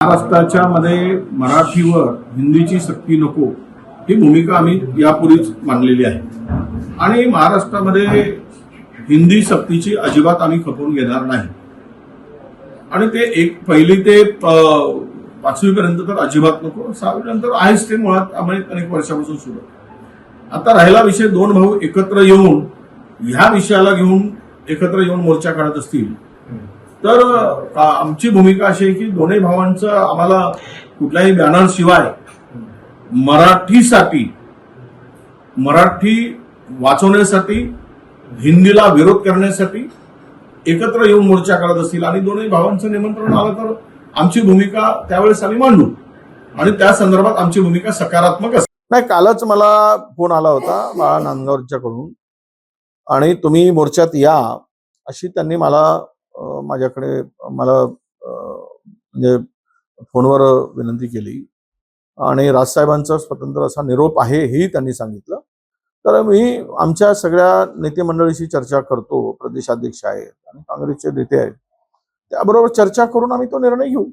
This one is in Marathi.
महाराष्ट्राच्या मध्ये मराठीवर हिंदीची सक्ती नको ही भूमिका आम्ही यापूर्वीच मांडलेली आहे. आणि महाराष्ट्रामध्ये हिंदी सक्तीची अजिबात आम्ही खपवून घेणार नाही. आणि ते एक पहिली ते पाचवी पर्यंत तर अजिबात नको सहावी नंतर आहेच ते मुळात आम्ही अनेक वर्षापासून सुरू. आता राहिला विषय दोन भाऊ एकत्र येऊन ह्या विषयाला घेऊन एकत्र येऊन मोर्चा काढत असतील. तर आमची भूमिका अशी आहे की दोन्ही भावांचं आम्हाला कुठल्याही बॅनर शिवाय मराठीसाठी मराठी वाचवण्यासाठी हिंदीला विरोध करण्यासाठी एकत्र येऊन मोर्चा करत असतील आणि दोन्ही भावांचं निमंत्रण आलं तर आमची भूमिका त्यावेळेस आम्ही मांडू. आणि त्या संदर्भात आमची भूमिका सकारात्मक असते नाही कालच मला फोन आला होता बाळा नांदगावच्याकडून आणि तुम्ही मोर्चात या अशी त्यांनी मला माझ्याकडे मला म्हणजे फोनवर विनंती केली. आणि राजसाहेबांचा स्वतंत्र असा निरोप आहे हेही त्यांनी सांगितलं. तर मी आमच्या सगळ्या नेते मंडळीशी चर्चा करतो प्रदेशाध्यक्ष आहेत आणि काँग्रेसचे नेते आहेत. त्याबरोबर चर्चा करून आम्ही तो निर्णय घेऊ.